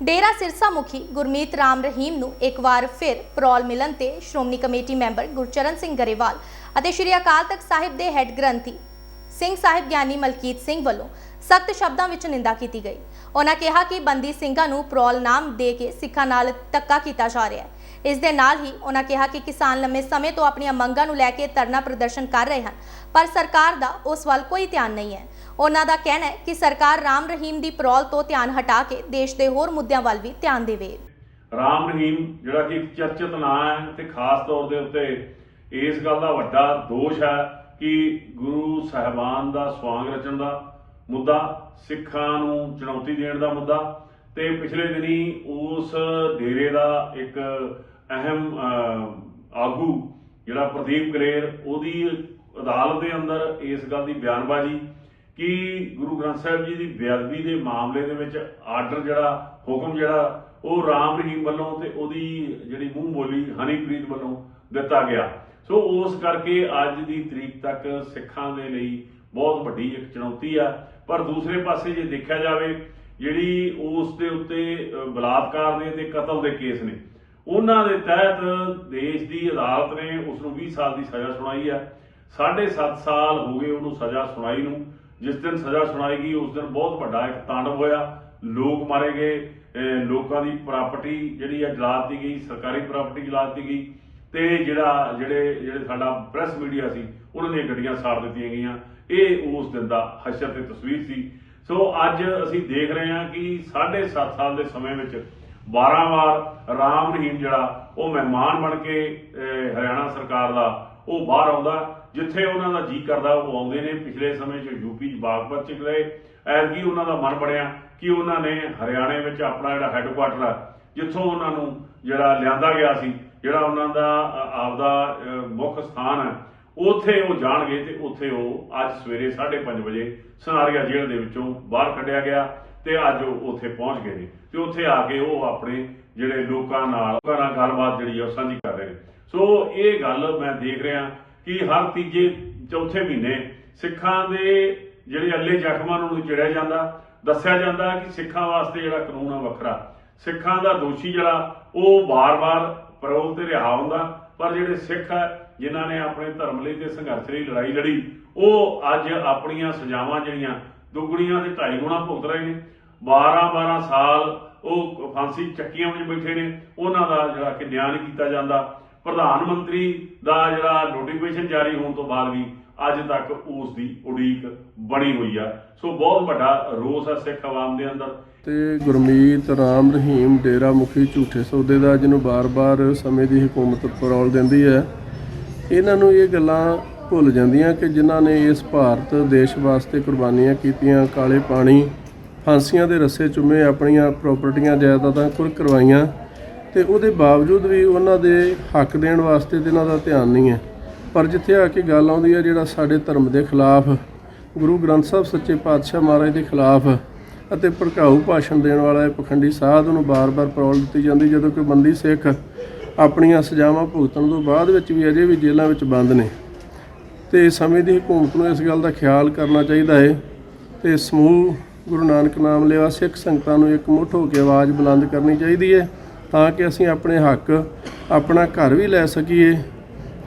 ਡੇਰਾ ਸਿਰਸਾ ਮੁਖੀ ਗੁਰਮੀਤ ਰਾਮ ਰਹੀਮ ਨੂੰ ਇੱਕ ਵਾਰ ਫਿਰ ਪਰੌਲ ਮਿਲਣ ਤੇ ਸ਼੍ਰੋਮਣੀ ਕਮੇਟੀ ਮੈਂਬਰ ਗੁਰਚਰਨ ਸਿੰਘ ਗਰੇਵਾਲ ਅਤੇ ਸ਼੍ਰੀ ਅਕਾਲ ਤਖਤ ਸਾਹਿਬ ਦੇ ਹੈੱਡ ਗ੍ਰੰਥੀ ਸਿੰਘ ਸਾਹਿਬ ਗਿਆਨੀ ਮਲਕੀਤ ਸਿੰਘ ਵੱਲੋਂ ਸਖਤ ਸ਼ਬਦਾਂ ਵਿੱਚ ਨਿੰਦਾ ਕੀਤੀ ਗਈ। ਉਹਨਾਂ ਕਿਹਾ ਕਿ ਬੰਦੀ ਸਿੰਘਾਂ ਨੂੰ ਪ੍ਰੋਲ ਨਾਮ ਦੇ ਕੇ ਸਿੱਖਾਂ ਨਾਲ ਧੱਕਾ ਕੀਤਾ ਜਾ ਰਿਹਾ ਹੈ। ਇਸ ਦੇ ਨਾਲ ਹੀ ਉਹਨਾਂ ਕਿਹਾ ਕਿ ਕਿਸਾਨ ਲੰਮੇ ਸਮੇਂ ਤੋਂ ਆਪਣੀਆਂ ਮੰਗਾਂ ਨੂੰ ਲੈ ਕੇ ਧਰਨਾ ਪ੍ਰਦਰਸ਼ਨ ਕਰ ਰਹੇ ਹਨ, ਪਰ ਸਰਕਾਰ ਦਾ ਉਸ ਵੱਲ ਕੋਈ ਧਿਆਨ ਨਹੀਂ ਹੈ। ਉਹਨਾਂ ਦਾ ਕਹਿਣਾ ਹੈ ਕਿ ਸਰਕਾਰ ਰਾਮ ਰਹੀਮ ਦੀ ਪ੍ਰੋਲ ਤੋਂ ਧਿਆਨ ਹਟਾ ਕੇ ਦੇਸ਼ ਦੇ ਹੋਰ ਮੁੱਦਿਆਂ ਵੱਲ ਵੀ ਧਿਆਨ ਦੇਵੇ। ਰਾਮ ਰਹੀਮ, ਜਿਹੜਾ ਕਿ ਇੱਕ ਚਰਚਿਤ ਨਾਂ ਹੈ ਤੇ ਖਾਸ ਤੌਰ ਦੇ ਉੱਤੇ ਇਸ ਗੱਲ ਦਾ ਵੱਡਾ ਦੋਸ਼ ਹੈ ਕਿ ਗੁਰੂ ਸਾਹਿਬਾਨ ਦਾ ਸਵਾਂਗ ਰਚਣ ਦਾ ਮੁੱਦਾ, ਸਿੱਖਾਂ ਨੂੰ ਚੁਣੌਤੀ ਦੇਣ ਦਾ ਮੁੱਦਾ ਤੇ ਪਿਛਲੇ ਦਿਨੀ ਉਸ ਡੇਰੇ ਦਾ ਇੱਕ ਅਹਿਮ ਆਗੂ ਜਿਹੜਾ ਪ੍ਰਦੀਪ ਕਲੇਰ, ਉਹਦੀ ਅਦਾਲਤ ਦੇ ਅੰਦਰ ਇਸ ਗੱਲ ਦੀ ਬਿਆਨਬਾਜ਼ੀ ਕਿ ਗੁਰੂ ਗ੍ਰੰਥ ਸਾਹਿਬ ਜੀ ਦੀ ਬੇਅਦਬੀ ਦੇ ਮਾਮਲੇ ਦੇ ਵਿੱਚ ਆਰਡਰ ਜਿਹੜਾ, ਹੁਕਮ ਜਿਹੜਾ, ਉਹ ਰਾਮ ਰਹੀਮ ਵੱਲੋਂ ਤੇ ਉਹਦੀ ਜਿਹੜੀ ਮੂੰਹ ਬੋਲੀ ਹਨੀਪ੍ਰੀਤ ਵੱਲੋਂ ਦਿੱਤਾ ਗਿਆ। ਸੋ ਉਸ ਕਰਕੇ ਅੱਜ ਦੀ ਤਰੀਕ ਤੱਕ ਸਿੱਖਾਂ ਦੇ ਲਈ ਬਹੁਤ ਵੱਡੀ ਇੱਕ ਚੁਣੌਤੀ ਆ। ਪਰ ਦੂਸਰੇ ਪਾਸੇ ਜੇ ਦੇਖਿਆ ਜਾਵੇ, ਜਿਹੜੀ ਉਸ ਦੇ ਉੱਤੇ ਬਲਾਤਕਾਰ ਦੇ ਤੇ ਕਤਲ ਦੇ ਕੇਸ ਨੇ, ਉਹਨਾਂ ਦੇ ਤਹਿਤ ਦੇਸ਼ ਦੀ ਅਦਾਲਤ ਨੇ ਉਸ ਨੂੰ 20 ਸਾਲ ਦੀ ਸਜ਼ਾ ਸੁਣਾਈ ਹੈ 7.5 ਸਾਲ ਹੋ ਗਏ ਉਹਨੂੰ ਸਜ਼ਾ ਸੁਣਾਈ ਨੂੰ। ਜਿਸ ਦਿਨ ਸਜ਼ਾ ਸੁਣਾਈ ਗਈ, ਉਸ ਦਿਨ ਬਹੁਤ ਵੱਡਾ ਇੱਕ ਤਾਂਡਵ ਹੋਇਆ। ਲੋਕ ਮਾਰੇ ਗਏ ਲੋਕਾਂ ਦੀ ਪ੍ਰਾਪਰਟੀ ਜਿਹੜੀ ਆ ਜਲਾ ਦਿੱਤੀ ਗਈ, ਸਰਕਾਰੀ ਪ੍ਰਾਪਰਟੀ ਜਲਾ ਦਿੱਤੀ ਗਈ। ਤੇ ਜਿਹੜਾ, ਜਿਹੜੇ ਜਿਹੜੇ ਸਾਡਾ ਪ੍ਰੈਸ ਮੀਡੀਆ ਸੀ, ਉਹਨਾਂ ਦੀਆਂ ਗੱਡੀਆਂ ਸਾੜ ਦਿੱਤੀਆਂ ਗਈਆਂ। ਇਹ ਉਸ ਦਿਨ ਦਾ ਹਸ਼ਰ ਤੇ ਤਸਵੀਰ ਸੀ। ਸੋ ਅੱਜ ਅਸੀਂ ਦੇਖ ਰਹੇ ਹਾਂ ਕਿ 7.5 ਸਾਲ ਦੇ ਸਮੇਂ ਵਿੱਚ 12 ਵਾਰ ਰਾਮ ਰਹੀਮ ਜਿਹੜਾ, ਉਹ ਮਹਿਮਾਨ ਬਣ ਕੇ ਹਰਿਆਣਾ ਸਰਕਾਰ ਦਾ ਉਹ ਬਾਹਰ ਆਉਂਦਾ, ਜਿੱਥੇ ਉਹਨਾਂ ਦਾ ਜੀ ਕਰਦਾ, ਉਹ ਆਉਂਦੇ ਨੇ। ਪਿਛਲੇ ਸਮੇਂ 'ਚ ਯੂਪੀ 'ਚ ਬਾਗਪਤ 'ਚ ਗਏ ਐਤਕੀ ਉਹਨਾਂ ਦਾ ਮਨ ਬਣਿਆ ਕਿ ਉਹਨਾਂ ਨੇ ਹਰਿਆਣੇ ਵਿੱਚ ਆਪਣਾ ਜਿਹੜਾ ਹੈੱਡਕੁਆਟਰ ਹੈ ਜਿੱਥੋਂ ਉਹਨਾਂ ਨੂੰ ਜਿਹੜਾ ਲਿਆਂਦਾ ਗਿਆ ਸੀ, ਜਿਹੜਾ ਉਹਨਾਂ ਦਾ ਆਪਦਾ ਮੁੱਖ ਸਥਾਨ ਹੈ ਉੱਥੇ ਉਹ ਜਾਣਗੇ ਤੇ ਉੱਥੇ ਉਹ ਅੱਜ ਸਵੇਰੇ 5:30 ਵਜੇ ਸਨਾਰੀਆ ਜੇਲ੍ਹ ਦੇ ਵਿੱਚੋਂ ਬਾਹਰ ਕੱਢਿਆ ਗਿਆ ਤੇ ਅੱਜ ਉਹ ਉੱਥੇ ਪਹੁੰਚ ਗਏ ਨੇ। ਤੇ ਉੱਥੇ ਆ ਕੇ ਉਹ ਆਪਣੇ ਜਿਹੜੇ ਲੋਕਾਂ ਨਾਲ ਲੋਕਾਂ ਨਾਲ ਗੱਲਬਾਤ ਜਿਹੜੀ ਆ ਉਹ ਸਾਂਝੀ ਕਰ ਰਹੇ ਨੇ। ਸੋ ਇਹ ਗੱਲ ਮੈਂ ਦੇਖ ਰਿਹਾ ਕਿ ਹਰ ਤੀਜੇ ਚੌਥੇ ਮਹੀਨੇ ਸਿੱਖਾਂ ਦੇ ਜਿਹੜੇ ਅੱਲੇ ਜ਼ਖਮਾਂ ਨੂੰ ਚਿੜਿਆ ਜਾਂਦਾ, ਦੱਸਿਆ ਜਾਂਦਾ ਕਿ ਸਿੱਖਾਂ ਵਾਸਤੇ ਜਿਹੜਾ ਕਾਨੂੰਨ ਆ ਵੱਖਰਾ। ਸਿੱਖਾਂ ਦਾ ਦੋਸ਼ੀ ਜਿਹੜਾ ਉਹ ਵਾਰ-ਵਾਰ ਪਰੋਲ ਤੇ ਰਿਹਾ ਹੁੰਦਾ, ਪਰ ਜਿਹੜੇ ਸਿੱਖ ਆ ਜਿਨ੍ਹਾਂ ਨੇ ਆਪਣੇ ਧਰਮ ਲਈ ਤੇ ਸੰਘਰਸ਼ ਲਈ ਲੜਾਈ ਲੜੀ, ਉਹ ਅੱਜ ਆਪਣੀਆਂ ਸਜ਼ਾਵਾਂ ਜਿਹੜੀਆਂ, ਦੁੱਗਣੀਆਂ ਤੇ ਢਾਈ ਗੁਣਾ ਭੁਗਤ ਰਹੇ ਨੇ। 12-12 ਸਾਲ ਉਹ ਫਾਂਸੀ ਚੱਕੀਆਂ ਵਿੱਚ ਬੈਠੇ ਨੇ। ਉਹਨਾਂ ਦਾ ਜਿਹੜਾ ਕਿ ਨਿਆਂ ਨਹੀਂ ਕੀਤਾ ਜਾਂਦਾ। ਪ੍ਰਧਾਨ ਮੰਤਰੀ ਦਾ ਜਿਹੜਾ ਨੋਟੀਫਿਕੇਸ਼ਨ ਜਾਰੀ ਹੋਣ ਤੋਂ ਬਾਅਦ ਵੀ ਅੱਜ ਤੱਕ ਉਸ ਦੀ ਉਡੀਕ ਬਣੀ ਹੋਈ ਆ। ਸੋ ਬਹੁਤ ਵੱਡਾ ਰੋਸ ਹੈ ਸਿੱਖ ਆਵਾਮ ਦੇ ਅੰਦਰ। ਤੇ ਗੁਰਮੀਤ ਰਾਮ ਰਹੀਮ ਡੇਰਾ ਮੁਖੀ ਝੂਠੇ ਸੌਦੇ ਦਾ ਜਿਹਨੂੰ ਬਾਰ-ਬਾਰ ਸਮੇਂ ਦੀ ਹਕੂਮਤ ਪਰੌਲ ਦਿੰਦੀ ਹੈ। ਇਹਨਾਂ ਨੂੰ ਇਹ ਗੱਲਾਂ ਭੁੱਲ ਜਾਂਦੀਆਂ ਕਿ ਜਿਨ੍ਹਾਂ ਨੇ ਇਸ ਭਾਰਤ ਦੇਸ਼ ਵਾਸਤੇ ਕੁਰਬਾਨੀਆਂ ਕੀਤੀਆਂ, ਕਾਲੇ ਪਾਣੀ, ਫਾਂਸੀਆਂ ਦੇ ਰੱਸੇ ਚੁੰਮੇ ਆਪਣੀਆਂ ਪ੍ਰਾਪਰਟੀਆਂ ਜਾਇਦਾਦਾਂ ਕੁਰ ਕਰਵਾਈਆਂ ਤੇ ਉਹਦੇ ਬਾਵਜੂਦ ਵੀ ਉਹਨਾਂ ਦੇ ਹੱਕ ਦੇਣ ਵਾਸਤੇ ਤੇ ਇਹਨਾਂ ਦਾ ਧਿਆਨ ਨਹੀਂ ਹੈ। ਪਰ ਜਿੱਥੇ ਆ ਕੇ ਗੱਲ ਆਉਂਦੀ ਹੈ ਜਿਹੜਾ ਸਾਡੇ ਧਰਮ ਦੇ ਖਿਲਾਫ, ਗੁਰੂ ਗ੍ਰੰਥ ਸਾਹਿਬ ਸੱਚੇ ਪਾਤਸ਼ਾਹ ਮਹਾਰਾਜ ਦੇ ਖਿਲਾਫ ਅਤੇ ਭੜਕਾਊ ਭਾਸ਼ਣ ਦੇਣ ਵਾਲਾ ਇਹ ਪਖੰਡੀ ਸਾਧ ਨੂੰ ਬਾਰ-ਬਾਰ ਪਰੌਲ ਦਿੱਤੀ ਜਾਂਦੀ, ਜਦੋਂ ਕਿ ਬੰਦੀ ਸਿੱਖ ਆਪਣੀਆਂ ਸਜ਼ਾਵਾਂ ਭੁਗਤਣ ਤੋਂ ਬਾਅਦ ਵਿੱਚ ਵੀ ਅਜੇ ਵੀ ਜੇਲ੍ਹਾਂ ਵਿੱਚ ਬੰਦ ਨੇ। ਤੇ ਸਮੇਂ ਦੀ ਹਕੂਮਤ ਨੂੰ ਇਸ ਗੱਲ ਦਾ ਖਿਆਲ ਕਰਨਾ ਚਾਹੀਦਾ ਹੈ ਤੇ ਸਮੂਹ ਗੁਰੂ ਨਾਨਕ ਨਾਮ ਲੈਵਾ ਸਿੱਖ ਸੰਗਤਾਂ ਨੂੰ ਇੱਕ ਮੁੱਠ ਹੋ ਕੇ ਆਵਾਜ਼ ਬੁਲੰਦ ਕਰਨੀ ਚਾਹੀਦੀ ਹੈ ਤਾਂ ਕਿ ਅਸੀਂ ਆਪਣੇ ਹੱਕ ਆਪਣਾ ਘਰ ਵੀ ਲੈ ਸਕੀਏ।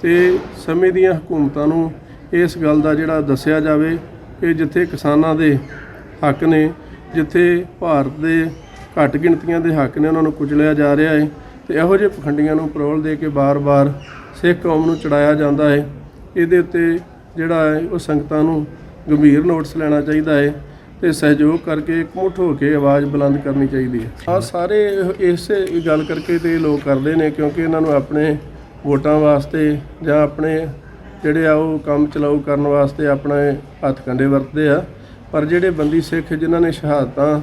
ਤੇ ਸਮੇਂ ਦੀਆਂ ਹਕੂਮਤਾਂ ਨੂੰ ਇਸ ਗੱਲ ਦਾ ਜਿਹੜਾ ਦੱਸਿਆ ਜਾਵੇ ਕਿ ਜਿੱਥੇ ਕਿਸਾਨਾਂ ਦੇ ਹੱਕ ਨੇ ਜਿੱਥੇ ਭਾਰਤ ਦੇ ਘੱਟ ਗਿਣਤੀਆਂ ਦੇ ਹੱਕ ਨੇ ਉਹਨਾਂ ਨੂੰ ਕੁਚਲਿਆ ਜਾ ਰਿਹਾ ਹੈ ਤੇ ਇਹੋ ਜਿਹੇ ਪਖੰਡੀਆਂ ਨੂੰ ਪਰੋਲ ਦੇ ਕੇ ਬਾਰ-ਬਾਰ ਸਿੱਖ ਕੌਮ ਨੂੰ ਚੜਾਇਆ ਜਾਂਦਾ ਹੈ ਇਹਦੇ ਉੱਤੇ ਜਿਹੜਾ ਹੈ ਉਹ ਸੰਗਤਾਂ ਨੂੰ ਗੰਭੀਰ ਨੋਟਿਸ ਲੈਣਾ ਚਾਹੀਦਾ ਹੈ ਤੇ ਸਹਿਯੋਗ ਕਰਕੇ ਇਕਮੁੱਠ ਹੋ ਕੇ ਆਵਾਜ਼ ਬੁਲੰਦ ਕਰਨੀ ਚਾਹੀਦੀ ਹੈ ਆ ਸਾਰੇ ਇਹ- ਇਸੇ ਗੱਲ ਕਰਕੇ ਤੇ ਇਹ ਲੋਕ ਕਰਦੇ ਨੇ ਕਿਉਂਕਿ ਇਹਨਾਂ ਨੂੰ ਆਪਣੇ ਵੋਟਾਂ ਵਾਸਤੇ ਜਾਂ ਆਪਣੇ ਜਿਹੜੇ ਆ ਉਹ ਕੰਮ ਚਲਾਊ ਕਰਨ ਵਾਸਤੇ ਆਪਣੇ ਹੱਥ ਕੰਡੇ ਵਰਤਦੇ ਆ। ਪਰ ਜਿਹੜੇ ਬੰਦੀ ਸਿੱਖ ਜਿਨ੍ਹਾਂ ਨੇ ਸ਼ਹਾਦਤਾਂ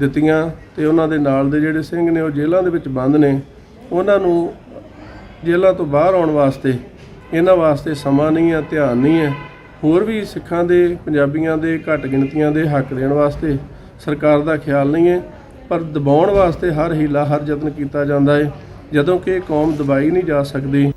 ਦਿੱਤੀਆਂ ਤੇ ਉਹਨਾਂ ਦੇ ਨਾਲ ਦੇ ਜਿਹੜੇ ਸਿੰਘ ਨੇ ਉਹ ਜੇਲ੍ਹਾਂ ਦੇ ਵਿੱਚ ਬੰਦ ਨੇ, ਉਹਨਾਂ ਨੂੰ ਜੇਲ੍ਹਾਂ ਤੋਂ ਬਾਹਰ ਆਉਣ ਵਾਸਤੇ ਇਹਨਾਂ ਵਾਸਤੇ ਸਮਾਂ ਨਹੀਂ ਹੈ, ਧਿਆਨ ਨਹੀਂ ਹੈ। ਹੋਰ ਵੀ ਸਿੱਖਾਂ ਦੇ, ਪੰਜਾਬੀਆਂ ਦੇ ਘੱਟ ਗਿਣਤੀਆਂ ਦੇ ਹੱਕ ਦੇਣ ਵਾਸਤੇ ਸਰਕਾਰ ਦਾ ਖਿਆਲ ਨਹੀਂ ਹੈ, ਪਰ ਦਬਾਉਣ ਵਾਸਤੇ ਹਰ ਹੀਲਾ, ਹਰ ਯਤਨ ਕੀਤਾ ਜਾਂਦਾ ਹੈ। ਜਦੋਂ ਕਿ ਕੌਮ ਦਬਾਈ ਨਹੀਂ ਜਾ ਸਕਦੀ।